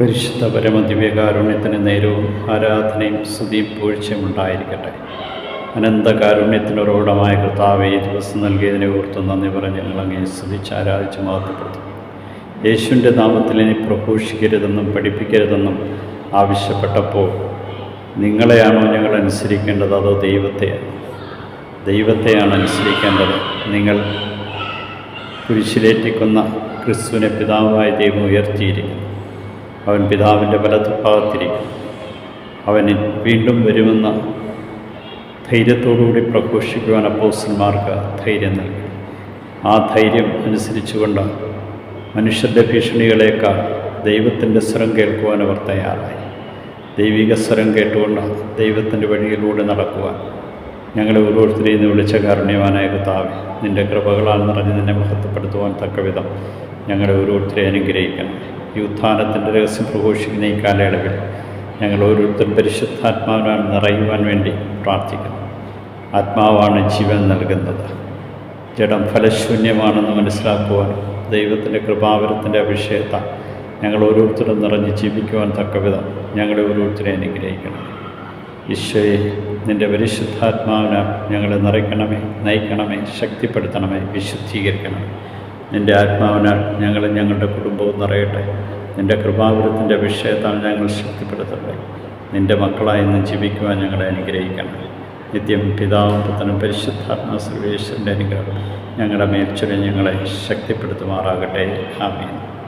പരിശുദ്ധ പരമദിവ്യകാരുണ്യത്തിന് നേരവും ആരാധനയും സ്തുതിയും പൂഴ്ചയും ഉണ്ടായിരിക്കട്ടെ. അനന്തകാരുണ്യത്തിനൊരുടമായ കർത്താവ് ഈ ദിവസം നൽകിയതിനെ ഓർത്ത് നന്ദി പറഞ്ഞ് ഞങ്ങൾ അങ്ങേ സ്തുതിച്ച് ആരാധിച്ച് മഹത്വപ്പെടുത്തും. യേശുവിന്റെ നാമത്തിൽ ഇനി പ്രഘോഷിക്കരുതെന്നും പഠിപ്പിക്കരുതെന്നും ആവശ്യപ്പെട്ടപ്പോൾ നിങ്ങളെയാണോ ഞങ്ങൾ അനുസരിക്കേണ്ടത്? അതോ ദൈവത്തെയാണോ? ദൈവത്തെയാണ് അനുസരിക്കേണ്ടത്. നിങ്ങൾ കുരിശിലേറ്റിക്കുന്ന ക്രിസ്തുവിനെ പിതാവായ ദൈവം ഉയർത്തിയിരിക്കുന്നു. അവൻ പിതാവിന്റെ വലതുഭാഗത്തിരിക്കുന്നു അവൻ വീണ്ടും വരുമെന്ന ധൈര്യത്തോടുകൂടി പ്രഘോഷിക്കുവാൻ അപ്പോസ്റ്റന്മാർക്ക് ധൈര്യം നൽകി. ആ ധൈര്യം അനുസരിച്ചുകൊണ്ട് മനുഷ്യരുടെ ഭീഷണികളേക്കാൾ ദൈവത്തിന്റെ സ്വരം കേൾക്കുവാൻ അവർ തയ്യാറായി. ദൈവിക സ്വരം കേട്ടുകൊണ്ട് ദൈവത്തിന്റെ വഴിയിലൂടെ നടക്കുവാൻ ഞങ്ങളെ ഓരോരുത്തരെയും ഇന്ന് വിളിച്ച കാരുണ്യവാനായ കർത്താവ് നിന്റെ കൃപകളാൽ നിറഞ്ഞ് നിന്നെ മഹത്വപ്പെടുത്തുവാൻ തക്കവിധം ഞങ്ങളെ ഓരോരുത്തരെ അനുഗ്രഹിക്കണം ഈ ഉത്ഥാനത്തിന്റെ രഹസ്യം പ്രഘോഷിക്കുന്ന ഈ കാലയളവിൽ ഞങ്ങൾ ഓരോരുത്തരും പരിശുദ്ധാത്മാവിനാണ് നിറയുവാൻ വേണ്ടി പ്രാർത്ഥിക്കുന്നു. ആത്മാവാണ് ജീവൻ നൽകുന്നത്. ജഡം ഫലശൂന്യമാണെന്ന് മനസ്സിലാക്കുവാൻ ദൈവത്തിന്റെ കൃപാവരത്തിന്റെ അഭിഷേകത്താൽ ഞങ്ങൾ ഓരോരുത്തരും നിറഞ്ഞ് ജീവിക്കുവാൻ തക്കവിധം ഞങ്ങളെ ഓരോരുത്തരെ അനുഗ്രഹിക്കണം ഈശോയെ നിന്റെ പരിശുദ്ധാത്മാവിനാൽ ഞങ്ങളെ നിറയ്ക്കണമേ നയിക്കണമേ ശക്തിപ്പെടുത്തണമേ വിശുദ്ധീകരിക്കണമേ. നിന്റെ ആത്മാവിനാൽ ഞങ്ങൾ ഞങ്ങളുടെ കുടുംബവും നിറയട്ടെ. നിന്റെ കൃപാപുരത്തിന്റെ വിഷയത്താൽ ഞങ്ങൾ ശക്തിപ്പെടുത്തട്ടെ. നിന്റെ മക്കളായി ഇന്ന് ജീവിക്കുവാൻ ഞങ്ങളെ അനുഗ്രഹിക്കണം നിത്യം പിതാവും പുത്രനും പരിശുദ്ധാത്മാ സർവേശ്വരന്റെ അനുഗ്രഹം ഞങ്ങളുടെ മേൽച്ചുരം ഞങ്ങളെ ശക്തിപ്പെടുത്തുമാറാകട്ടെ. ആമീൻ.